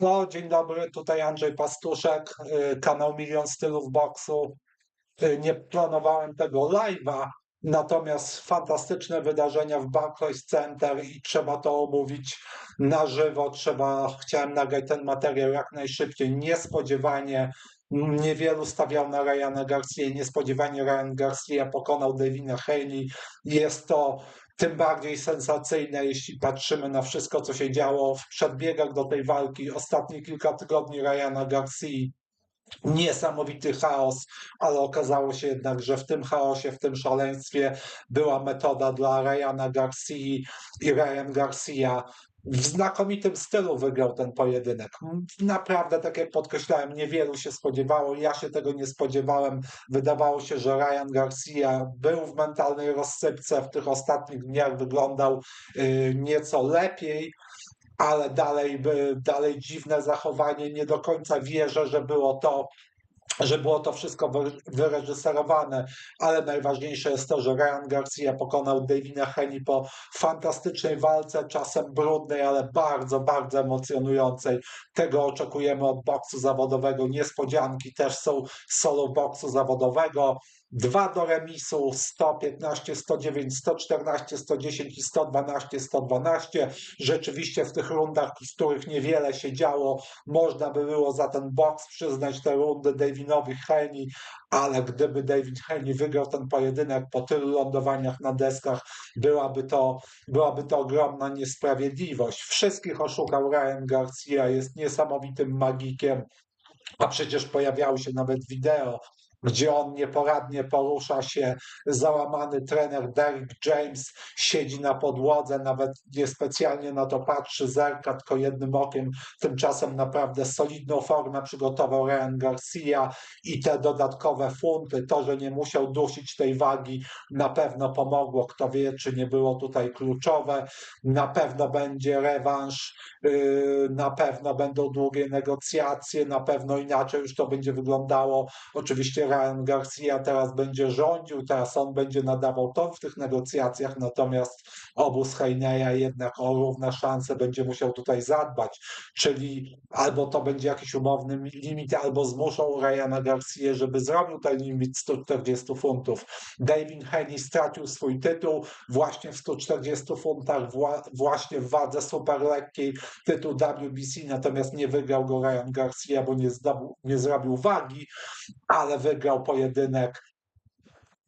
No, dzień dobry, tutaj Andrzej Pastuszek, y, kanał Milion Stylów Boksu. Y, Nie planowałem tego live'a, natomiast fantastyczne wydarzenia w Barclays Center i trzeba to omówić na żywo. Trzeba, chciałem nagrać ten materiał jak najszybciej. Niespodziewanie niewielu stawiał na Ryana Garcia. Niespodziewanie Ryan Garcia pokonał Davina Haley. Jest to tym bardziej sensacyjne, jeśli patrzymy na wszystko, co się działo w przedbiegach do tej walki. Ostatnie kilka tygodni Ryana Garcia niesamowity chaos, ale okazało się jednak, że w tym chaosie, w tym szaleństwie była metoda dla Ryana Garcia i Ryan Garcia w znakomitym stylu wygrał ten pojedynek. Naprawdę, tak jak podkreślałem, niewielu się spodziewało. Ja się tego nie spodziewałem. Wydawało się, że Ryan Garcia był w mentalnej rozsypce w tych ostatnich dniach, wyglądał y, nieco lepiej ale dalej, dalej dziwne zachowanie. Nie do końca wierzę, że było to że było to wszystko wyreżyserowane, ale najważniejsze jest to, że Ryan Garcia pokonał Davina Henny po fantastycznej walce, czasem brudnej, ale bardzo, bardzo emocjonującej. Tego oczekujemy od boksu zawodowego. Niespodzianki też są solo boksu zawodowego. Dwa do remisu, 115, 109, 114, 110 i 112, 112. Rzeczywiście w tych rundach, z których niewiele się działo, można by było za ten boks przyznać te rundy Davinowi Henny, ale gdyby David Henny wygrał ten pojedynek po tylu lądowaniach na deskach, byłaby to, byłaby to ogromna niesprawiedliwość. Wszystkich oszukał Ryan Garcia, jest niesamowitym magikiem, a przecież pojawiały się nawet wideo gdzie on nieporadnie porusza się, załamany trener Derek James siedzi na podłodze, nawet niespecjalnie na to patrzy, zerka tylko jednym okiem. Tymczasem naprawdę solidną formę przygotował Ryan Garcia i te dodatkowe funty, to, że nie musiał dusić tej wagi, na pewno pomogło. Kto wie, czy nie było tutaj kluczowe. Na pewno będzie rewanż, yy, na pewno będą długie negocjacje, na pewno inaczej już to będzie wyglądało. Oczywiście Ryan Garcia teraz będzie rządził, teraz on będzie nadawał ton w tych negocjacjach, natomiast obóz Heineya jednak o równe szanse będzie musiał tutaj zadbać, czyli albo to będzie jakiś umowny limit, albo zmuszą Ryana Garcia, żeby zrobił ten limit 140 funtów. David Haney stracił swój tytuł właśnie w 140 funtach, właśnie w wadze super lekkiej, tytuł WBC, natomiast nie wygrał go Ryan Garcia, bo nie, zdobył, nie zrobił wagi, ale wygrał wygrał pojedynek,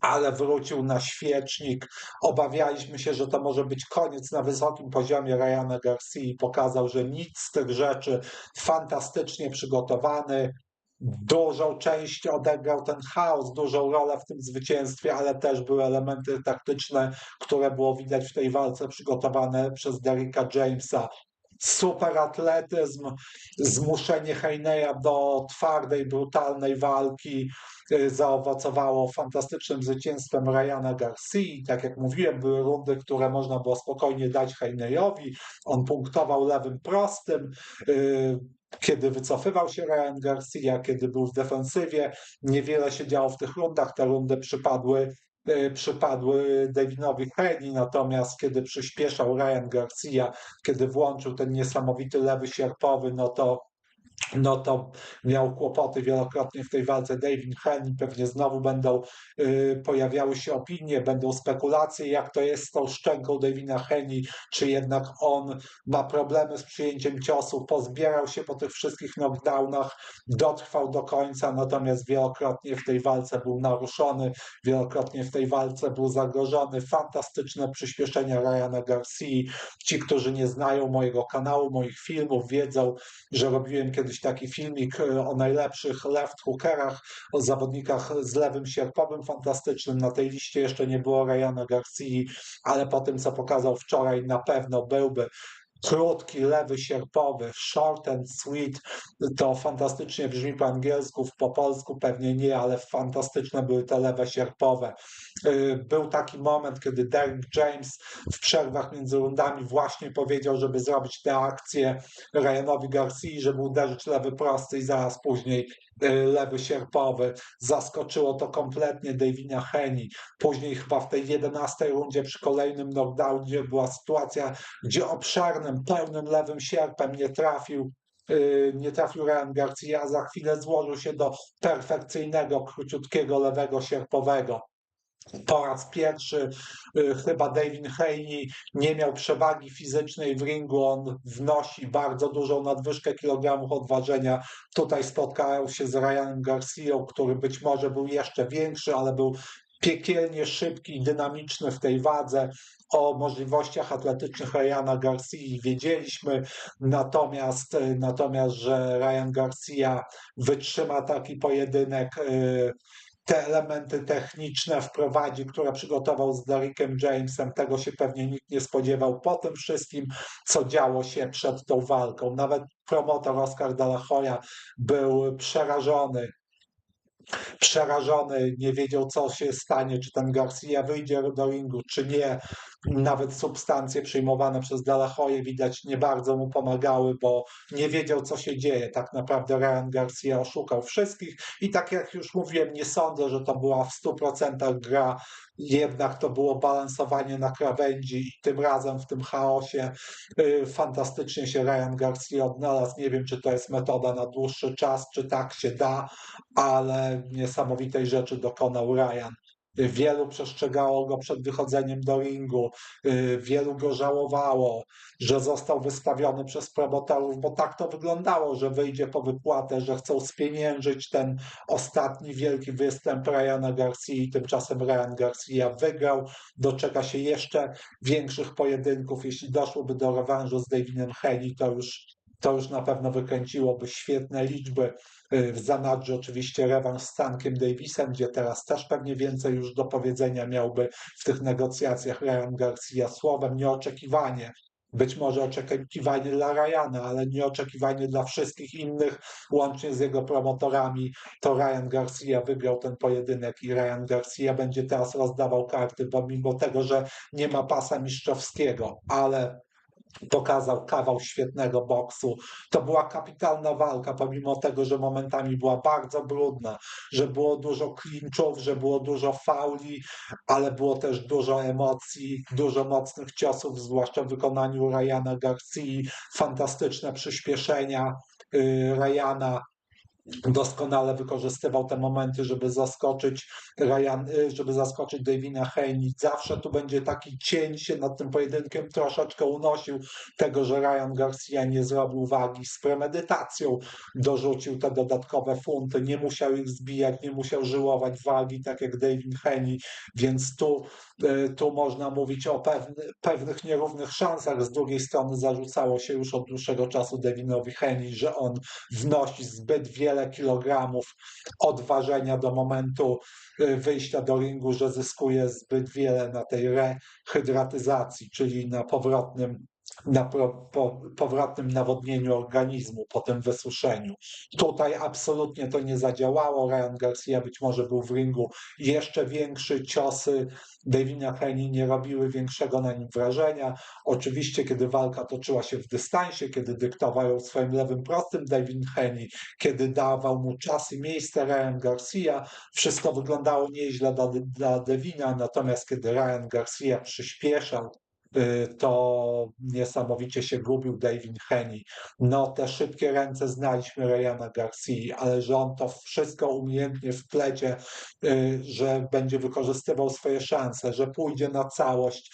ale wrócił na świecznik. Obawialiśmy się, że to może być koniec na wysokim poziomie Ryana Garcia i pokazał, że nic z tych rzeczy fantastycznie przygotowany. Dużą część odegrał ten chaos, dużą rolę w tym zwycięstwie, ale też były elementy taktyczne, które było widać w tej walce przygotowane przez Derricka Jamesa super atletyzm, zmuszenie Heineya do twardej, brutalnej walki y, zaowocowało fantastycznym zwycięstwem Ryana Garcia. Tak jak mówiłem, były rundy, które można było spokojnie dać Heineyowi. On punktował lewym prostym y, kiedy wycofywał się Ryan Garcia, kiedy był w defensywie. Niewiele się działo w tych rundach. Te rundy przypadły przypadły Davinowi Henny, natomiast kiedy przyspieszał Ryan Garcia, kiedy włączył ten niesamowity lewy sierpowy, no to no to miał kłopoty wielokrotnie w tej walce. David Henry pewnie znowu będą y, pojawiały się opinie, będą spekulacje, jak to jest z tą szczęką Davina Henry, czy jednak on ma problemy z przyjęciem ciosów, pozbierał się po tych wszystkich knockdownach, dotrwał do końca, natomiast wielokrotnie w tej walce był naruszony, wielokrotnie w tej walce był zagrożony. Fantastyczne przyspieszenia Ryana Garcia. Ci, którzy nie znają mojego kanału, moich filmów, wiedzą, że robiłem kiedyś taki filmik e, o najlepszych left hookerach, o zawodnikach z lewym sierpowym fantastycznym. Na tej liście jeszcze nie było Ryana Garcia, ale po tym, co pokazał wczoraj, na pewno byłby krótki, lewy, sierpowy, short and sweet, to fantastycznie brzmi po angielsku, po polsku pewnie nie, ale fantastyczne były te lewe sierpowe. Y, był taki moment, kiedy Derek James w przerwach między rundami właśnie powiedział, żeby zrobić tę akcję Ryanowi Garcia, żeby uderzyć lewy prosty i zaraz później lewy sierpowy. Zaskoczyło to kompletnie Davina Henny. Później chyba w tej 11 rundzie przy kolejnym knockdownie była sytuacja, gdzie obszernym, pełnym lewym sierpem nie trafił y, nie trafił Ryan Garcia, a za chwilę złożył się do perfekcyjnego, króciutkiego lewego sierpowego. Po raz pierwszy y, chyba David Haney nie miał przewagi fizycznej w ringu. On wnosi bardzo dużą nadwyżkę kilogramów odważenia. Tutaj spotkał się z Ryanem Garcia, który być może był jeszcze większy, ale był piekielnie szybki i dynamiczny w tej wadze. O możliwościach atletycznych Ryana Garcia wiedzieliśmy, natomiast, y, natomiast że Ryan Garcia wytrzyma taki pojedynek, y, te elementy techniczne wprowadzi, które przygotował z Derrickiem Jamesem, tego się pewnie nikt nie spodziewał po tym wszystkim, co działo się przed tą walką. Nawet promotor Oscar de la Hoya był przerażony przerażony, nie wiedział, co się stanie, czy ten Garcia wyjdzie do ringu, czy nie. Nawet substancje przyjmowane przez Delahoye widać nie bardzo mu pomagały, bo nie wiedział, co się dzieje. Tak naprawdę Ryan Garcia oszukał wszystkich i tak jak już mówiłem, nie sądzę, że to była w 100% gra jednak to było balansowanie na krawędzi i tym razem w tym chaosie y, fantastycznie się Ryan Garcia odnalazł. Nie wiem, czy to jest metoda na dłuższy czas, czy tak się da, ale niesamowitej rzeczy dokonał Ryan. Wielu przestrzegało go przed wychodzeniem do ringu, y, wielu go żałowało, że został wystawiony przez promotorów, bo tak to wyglądało, że wyjdzie po wypłatę, że chcą spieniężyć ten ostatni wielki występ Ryana Garcia tymczasem Ryan Garcia wygrał. Doczeka się jeszcze większych pojedynków. Jeśli doszłoby do rewanżu z Davidem Haney, to już to już na pewno wykręciłoby świetne liczby. Y, w zanadrzu oczywiście rewanż z Stankiem Davisem, gdzie teraz też pewnie więcej już do powiedzenia miałby w tych negocjacjach Ryan Garcia słowem nieoczekiwanie. Być może oczekiwanie dla Ryana, ale nieoczekiwanie dla wszystkich innych, łącznie z jego promotorami. To Ryan Garcia wygrał ten pojedynek i Ryan Garcia będzie teraz rozdawał karty, pomimo tego, że nie ma pasa mistrzowskiego, ale pokazał kawał świetnego boksu. To była kapitalna walka, pomimo tego, że momentami była bardzo brudna, że było dużo clinchów, że było dużo fauli, ale było też dużo emocji, dużo mocnych ciosów, zwłaszcza w wykonaniu Ryana Garcia, fantastyczne przyspieszenia y, Ryana doskonale wykorzystywał te momenty, żeby zaskoczyć Ryan, y, żeby zaskoczyć Davina Haney. Zawsze tu będzie taki cień się nad tym pojedynkiem troszeczkę unosił tego, że Ryan Garcia nie zrobił wagi z premedytacją, dorzucił te dodatkowe funty, nie musiał ich zbijać, nie musiał żyłować wagi, tak jak David Haney, więc tu, y, tu można mówić o pewny, pewnych nierównych szansach. Z drugiej strony zarzucało się już od dłuższego czasu Davinowi Haney, że on wnosi zbyt wiele wiele kilogramów odważenia do momentu y, wyjścia do ringu, że zyskuje zbyt wiele na tej rehydratyzacji, czyli na powrotnym na pro, po, powrotnym nawodnieniu organizmu po tym wysuszeniu. Tutaj absolutnie to nie zadziałało. Ryan Garcia być może był w ringu jeszcze większy, ciosy Davina Haney nie robiły większego na nim wrażenia. Oczywiście, kiedy walka toczyła się w dystansie, kiedy dyktował ją swoim lewym prostym David Haney, kiedy dawał mu czas i miejsce Ryan Garcia, wszystko wyglądało nieźle dla, dla natomiast kiedy Ryan Garcia przyspieszał, to niesamowicie się gubił David Henny. No te szybkie ręce znaliśmy Ryana Garcia, ale że on to wszystko umiejętnie wplecie, y, że będzie wykorzystywał swoje szanse, że pójdzie na całość,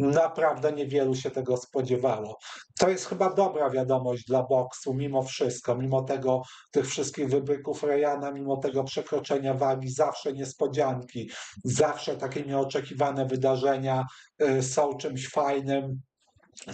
Naprawdę niewielu się tego spodziewało. To jest chyba dobra wiadomość dla boksu, mimo wszystko, mimo tego, tych wszystkich wybryków Rejana, mimo tego przekroczenia wagi, zawsze niespodzianki, zawsze takie nieoczekiwane wydarzenia y, są czymś fajnym.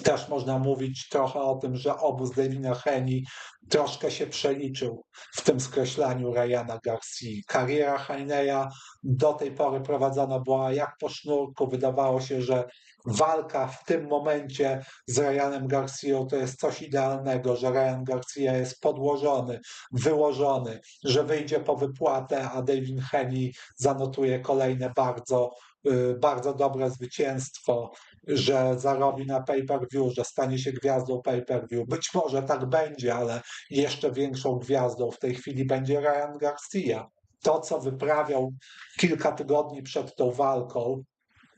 Też można mówić trochę o tym, że obóz Davina Heni troszkę się przeliczył w tym skreślaniu Ryana Garcia. Kariera Heineya do tej pory prowadzona była jak po sznurku. Wydawało się, że walka w tym momencie z Ryanem Garcia to jest coś idealnego, że Ryan Garcia jest podłożony, wyłożony, że wyjdzie po wypłatę, a David Henny zanotuje kolejne bardzo, y, bardzo dobre zwycięstwo, że zarobi na pay-per-view, że stanie się gwiazdą pay-per-view. Być może tak będzie, ale jeszcze większą gwiazdą w tej chwili będzie Ryan Garcia. To, co wyprawiał kilka tygodni przed tą walką,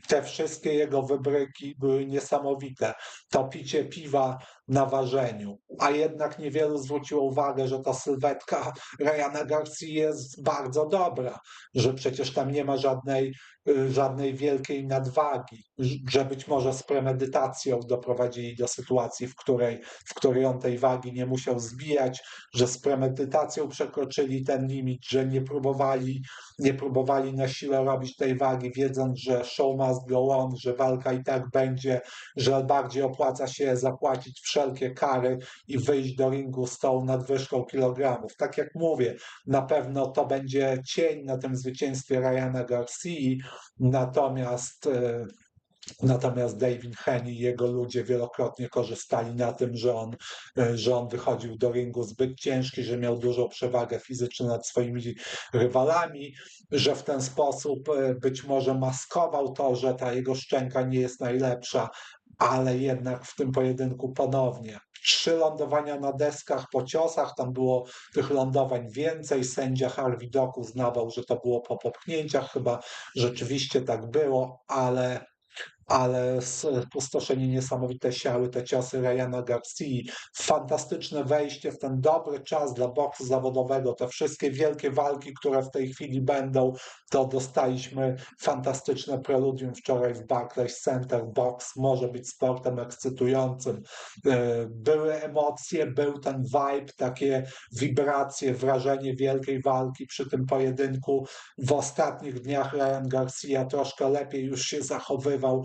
te wszystkie jego wybryki były niesamowite. To picie piwa na ważeniu, a jednak niewielu zwróciło uwagę, że ta sylwetka Ryana Garcia jest bardzo dobra, że przecież tam nie ma żadnej, y, żadnej wielkiej nadwagi, że być może z premedytacją doprowadzili do sytuacji, w której, w której on tej wagi nie musiał zbijać, że z premedytacją przekroczyli ten limit, że nie próbowali, nie próbowali na siłę robić tej wagi, wiedząc, że show must go on, że walka i tak będzie, że bardziej opłaca się zapłacić wszelkie kary i wyjść do ringu z tą nadwyżką kilogramów. Tak jak mówię, na pewno to będzie cień na tym zwycięstwie Ryana Garcia, natomiast e, Natomiast David Henny i jego ludzie wielokrotnie korzystali na tym, że on, e, że on wychodził do ringu zbyt ciężki, że miał dużą przewagę fizyczną nad swoimi rywalami, że w ten sposób e, być może maskował to, że ta jego szczęka nie jest najlepsza, ale jednak w tym pojedynku ponownie. Trzy lądowania na deskach po ciosach, tam było tych lądowań więcej. Sędzia Harvey Dock uznawał, że to było po popchnięciach, chyba rzeczywiście tak było, ale ale spustoszenie niesamowite siały, te ciosy Ryana Garcia, fantastyczne wejście w ten dobry czas dla boksu zawodowego, te wszystkie wielkie walki, które w tej chwili będą, to dostaliśmy fantastyczne preludium wczoraj w Barclays Center. Box może być sportem ekscytującym. E, były emocje, był ten vibe, takie wibracje, wrażenie wielkiej walki przy tym pojedynku. W ostatnich dniach Ryan Garcia troszkę lepiej już się zachowywał,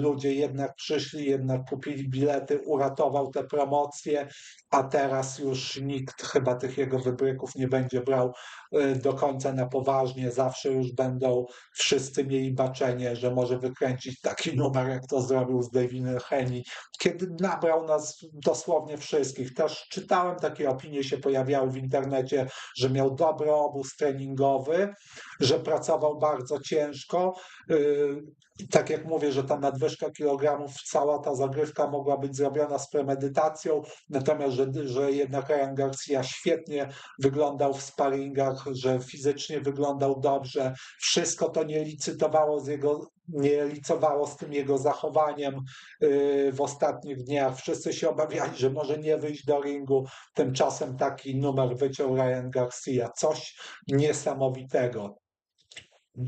ludzie jednak przyszli, jednak kupili bilety, uratował te promocje, a teraz już nikt chyba tych jego wybryków nie będzie brał y, do końca na poważnie. Zawsze już będą wszyscy mieli baczenie, że może wykręcić taki numer, jak to zrobił z Davinem Henny, kiedy nabrał nas dosłownie wszystkich. Też czytałem takie opinie, się pojawiały w internecie, że miał dobry obóz treningowy, że pracował bardzo ciężko. Y, tak jak mówię, że ta nadwyżka kilogramów, cała ta zagrywka mogła być zrobiona z premedytacją, natomiast, że, że jednak Ryan Garcia świetnie wyglądał w sparingach, że fizycznie wyglądał dobrze. Wszystko to nie licytowało z jego nie licowało z tym jego zachowaniem y, w ostatnich dniach. Wszyscy się obawiali, że może nie wyjść do ringu. Tymczasem taki numer wyciął Ryan Garcia. Coś niesamowitego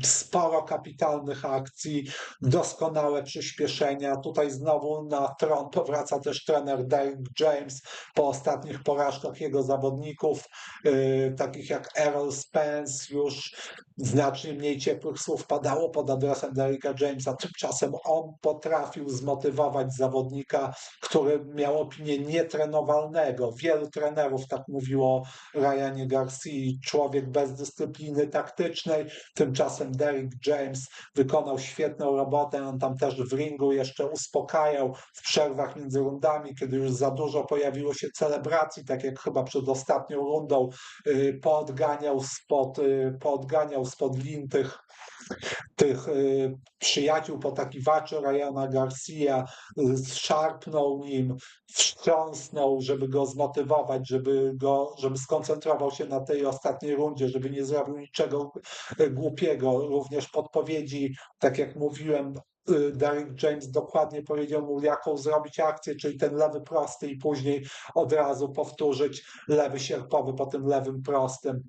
sporo kapitalnych akcji, doskonałe przyspieszenia. Tutaj znowu na tron powraca też trener Derek James po ostatnich porażkach jego zawodników, yy, takich jak Errol Spence, już znacznie mniej ciepłych słów padało pod adresem Derricka Jamesa. Tymczasem on potrafił zmotywować zawodnika, który miał opinię nietrenowalnego. Wielu trenerów tak mówiło Ryanie Garcia, człowiek bez dyscypliny taktycznej. Tymczasem Derrick James wykonał świetną robotę. On tam też w ringu jeszcze uspokajał w przerwach między rundami, kiedy już za dużo pojawiło się celebracji, tak jak chyba przed ostatnią rundą, y, poodganiał spod, y, poodganiał spod lin tych, tych y, przyjaciół potakiwaczy Ryana Garcia, y, szarpnął nim, wstrząsnął, żeby go zmotywować, żeby, go, żeby skoncentrował się na tej ostatniej rundzie, żeby nie zrobił niczego y, głupiego. Również podpowiedzi, tak jak mówiłem, Derek James dokładnie powiedział mu, jaką zrobić akcję, czyli ten lewy prosty i później od razu powtórzyć lewy sierpowy po tym lewym prostym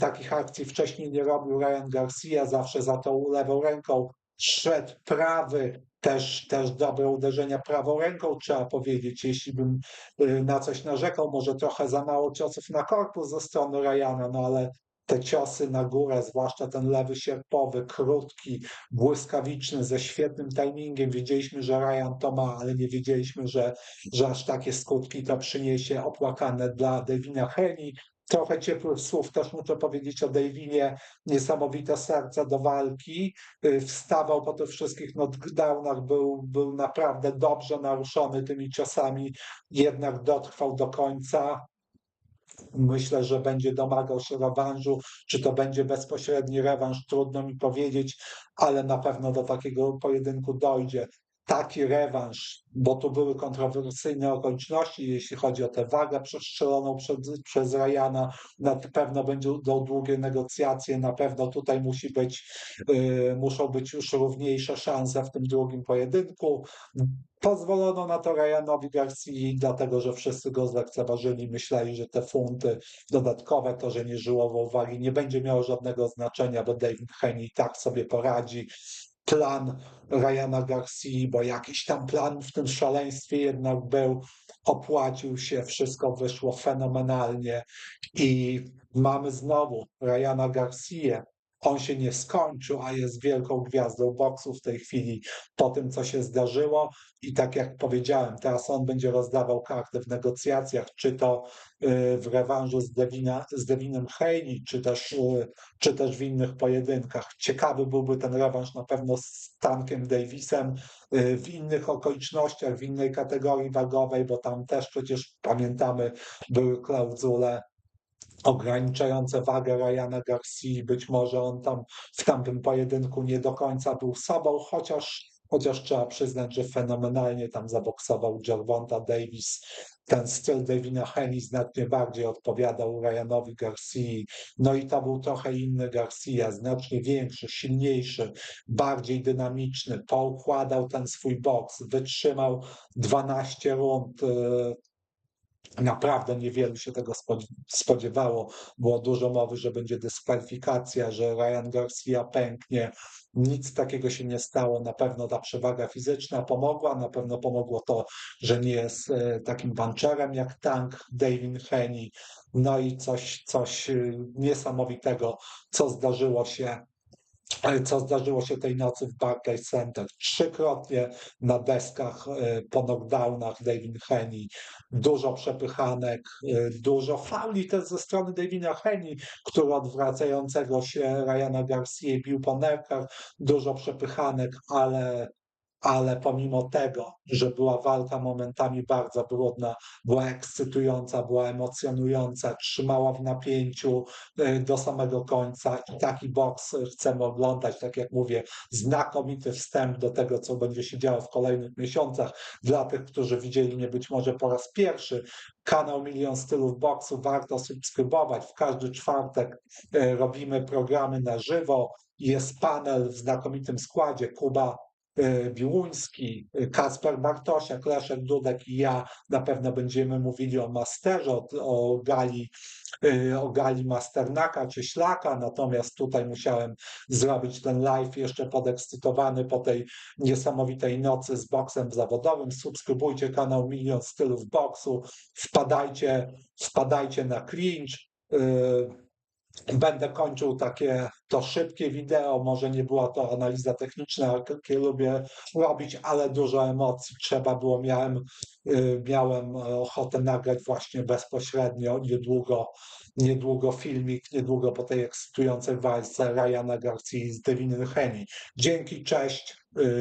takich akcji wcześniej nie robił Ryan Garcia, zawsze za tą lewą ręką szedł prawy, też, też dobre uderzenia prawą ręką, trzeba powiedzieć, jeśli bym y, na coś narzekał, może trochę za mało ciosów na korpus ze strony Ryana, no ale te ciosy na górę, zwłaszcza ten lewy sierpowy, krótki, błyskawiczny, ze świetnym timingiem. Wiedzieliśmy, że Ryan to ma, ale nie wiedzieliśmy, że, że aż takie skutki to przyniesie opłakane dla Devina Henny trochę ciepłych słów też muszę powiedzieć o Davinie. Niesamowite serce do walki. Y, wstawał po tych wszystkich knockdownach, był, był naprawdę dobrze naruszony tymi ciosami, jednak dotrwał do końca. Myślę, że będzie domagał się rewanżu. Czy to będzie bezpośredni rewanż, trudno mi powiedzieć, ale na pewno do takiego pojedynku dojdzie. Taki rewanż, bo tu były kontrowersyjne okoliczności, jeśli chodzi o tę wagę przestrzeloną przez Ryana, na pewno będą długie negocjacje, na pewno tutaj musi być, y, muszą być już równiejsze szanse w tym drugim pojedynku. Pozwolono na to Ryanowi Garcji, dlatego że wszyscy go zlekceważyli, myśleli, że te funty dodatkowe, to, że nie żyłował wagi, nie będzie miało żadnego znaczenia, bo David Henny tak sobie poradzi. Plan Ryana Garcia, bo jakiś tam plan w tym szaleństwie jednak był, opłacił się, wszystko wyszło fenomenalnie i mamy znowu Ryana Garcia, on się nie skończył, a jest wielką gwiazdą boksu w tej chwili po tym, co się zdarzyło. I tak jak powiedziałem, teraz on będzie rozdawał karty w negocjacjach, czy to y, w rewanżu z, Devina, z Devinem Haney, czy też, y, czy też w innych pojedynkach. Ciekawy byłby ten rewanż na pewno z Tankiem Davisem y, w innych okolicznościach, w innej kategorii wagowej, bo tam też przecież pamiętamy, były klauzule ograniczające wagę Ryana Garcia. Być może on tam w tamtym pojedynku nie do końca był sobą, chociaż, chociaż trzeba przyznać, że fenomenalnie tam zaboksował Gervonta Davis. Ten styl Davina Henny znacznie bardziej odpowiadał Ryanowi Garcia. No i to był trochę inny Garcia, znacznie większy, silniejszy, bardziej dynamiczny. Poukładał ten swój boks, wytrzymał 12 rund y, Naprawdę niewielu się tego spodziewało. Było dużo mowy, że będzie dyskwalifikacja, że Ryan Garcia pęknie. Nic takiego się nie stało. Na pewno ta przewaga fizyczna pomogła, na pewno pomogło to, że nie jest e, takim puncherem jak tank David Henny. No i coś, coś e, niesamowitego, co zdarzyło się co zdarzyło się tej nocy w Barclays Center. Trzykrotnie na deskach e, po knockdownach David Henny, dużo przepychanek, e, dużo fauli też ze strony Davina Henny, który odwracającego się Ryana Garcia bił po nerkach, dużo przepychanek, ale ale pomimo tego, że była walka momentami bardzo brudna, była ekscytująca, była emocjonująca, trzymała w napięciu e, do samego końca i taki boks chcemy oglądać, tak jak mówię, znakomity wstęp do tego, co będzie się działo w kolejnych miesiącach. Dla tych, którzy widzieli mnie być może po raz pierwszy, kanał Milion Stylów Boksu warto subskrybować. W każdy czwartek e, robimy programy na żywo. Jest panel w znakomitym składzie. Kuba E, Biłuński, e, Kasper Bartosiak, Leszek Dudek i ja na pewno będziemy mówili o masterze, o, o gali, e, o gali Masternaka czy Ślaka, natomiast tutaj musiałem zrobić ten live jeszcze podekscytowany po tej niesamowitej nocy z boksem zawodowym. Subskrybujcie kanał Milion Stylów Boksu, wpadajcie, wpadajcie na clinch. Będę kończył takie to szybkie wideo, może nie była to analiza techniczna, jakie lubię robić, ale dużo emocji trzeba było, miałem, y, miałem ochotę nagrać właśnie bezpośrednio, niedługo, niedługo filmik, niedługo po tej ekscytującej walce Ryana Garcia z Devinem Henny. Dzięki, cześć. Y,